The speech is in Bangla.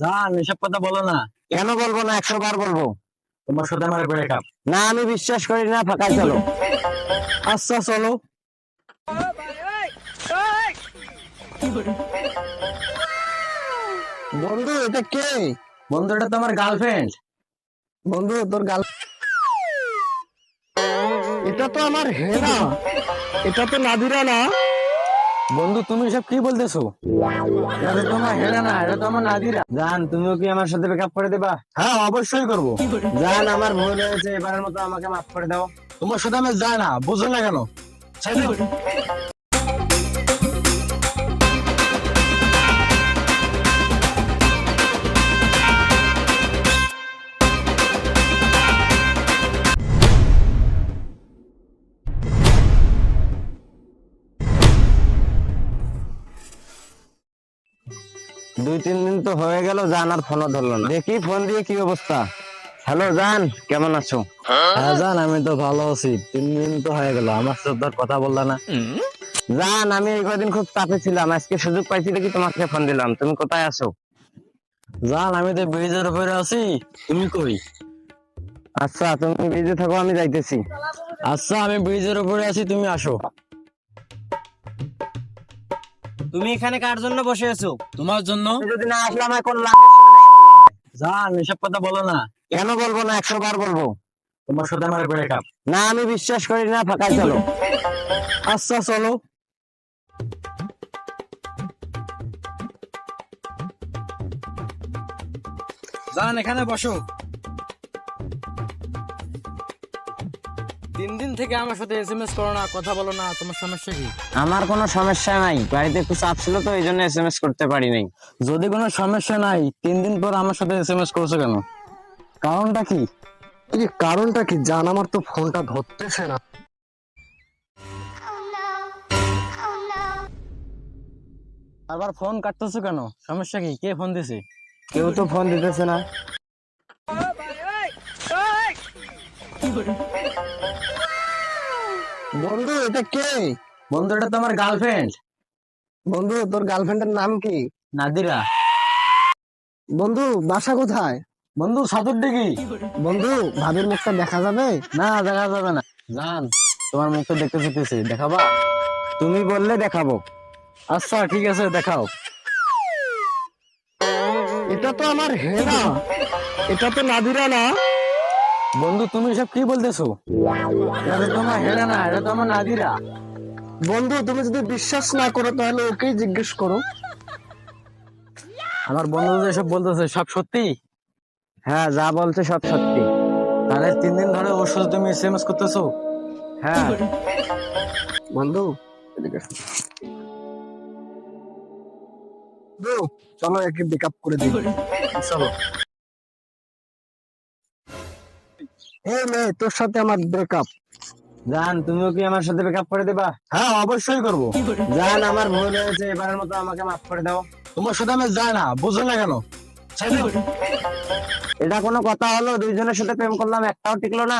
জান এসব কথা বলো না। কেন বলব না? একশো বার বলব। তোমার সাথে আমার ব্রেকআপ না আমি বিশ্বাস করি না ফাঁকায় চলো। আচ্ছা চলো। বন্ধু এটা কে? বন্ধু এটা তো আমার গার্লফ্রেন্ড বন্ধু তোর গাল এটা তো আমার হেনা এটা তো নাদিরা না। বন্ধু, তুমি সব কি বলতেছো? তোমার হেরা না, এটা তো আমার নাদিরা জান, তুমিও কি আমার সাথে ব্রেকআপ করে দেবা? হ্যাঁ অবশ্যই করব। জান, আমার ভুল হয়েছে, এবারের মতো আমাকে মাফ করে দাও। তোমার সাথে আমি যাই না, বুঝো না কেন? দুই তিন দিন তো হয়ে গেল জান আর ফোনও ধরলো না। দেখি ফোন দিয়ে কি অবস্থা। হ্যালো জান কেমন আছো? হ্যাঁ জান আমি তো ভালো আছি। তিন দিন তো হয়ে গেল আমার সাথে কথা বললা না। জান আমি এই কদিন খুব চাপে ছিলাম আজকে সুযোগ পাইছি দেখি তোমাকে ফোন দিলাম। তুমি কোথায় আছো? জান আমি তো ব্রিজের উপরে আছি। তুমি কই? আচ্ছা তুমি ব্রিজে থাকো আমি যাইতেছি। আচ্ছা আমি ব্রিজের উপরে আছি তুমি আসো। তুমি এখানে কার জন্য বসে আছো? তোমার জন্য? যদি না আসলে আমায় কোন লাঙ্গের সাথে দেখা করলাম? জান এসব কথা বলো না। কেন বলব না? একশো বার বলব। তোমার সাথে আমার ব্রেকআপ না আমি বিশ্বাস করি না ফাঁকায় চলো। আচ্ছা চলো। জান এখানে বসো। তিন দিন থেকে আমার সাথে এসএমএস করো না কথা বলো না তোমার সমস্যা কি? আমার কোনো সমস্যা নাই। বাড়িতে একটু চাপ ছিল তো এই জন্য এসএমএস করতে পারি নাই। যদি কোনো সমস্যা নাই তিন দিন পর আমার সাথে এসএমএস করছ কেন? কারণটা কি? এই কারণটা কি? জান আমার তো ফোনটা ধরতেছে না। আবার ফোন কাটতেছো কেন? সমস্যা কি? কে ফোন দিছে? কেউ তো ফোন দিতেছে না। বন্ধু এটা কে? বন্ধু এটা তো আমার গার্লফ্রেন্ড বন্ধু তোর গার্লফ্রেন্ডের নাম কি? নাদিরা। বন্ধু বাসা কোথায়? বন্ধু সাতুর ডিগি বন্ধু ভাবির মুখটা দেখা যাবে? না দেখা যাবে না। জান তোমার মুখটা দেখতে চেতেছি দেখাবা? তুমি বললে দেখাবো। আচ্ছা ঠিক আছে দেখাও। এটা তো আমার হেনা। এটা তো নাদিরা না। বন্ধু, তুমি সব কি বলতেছো? তোমার হেরা না এটা তো আমার নাদিরা। বন্ধু, তুমি যদি বিশ্বাস না করো, তাহলে ওকেই জিজ্ঞেস করো। আমার বন্ধু যে সব বলতেছে, সব সত্যি? হ্যাঁ যা বলছে সব সত্যি। তাহলে তিন দিন ধরে ওর সাথে তুমি এসএমএস করতেছো? হ্যাঁ। বন্ধু চলো একে ব্রেকআপ করে দিই। চলো। এই মেয়ে তোর সাথে আমার ব্রেকআপ জান তুমিও কি আমার সাথে ব্রেকআপ করে দেবা? হ্যাঁ অবশ্যই করব। জান আমার ভুল হয়েছে এবারের মতো আমাকে মাফ করে দাও। তোমার সাথে আমি যাই না বুঝো না কেন? এটা কোনো কথা হলো দুইজনের সাথে প্রেম করলাম একটাও টিকলো না।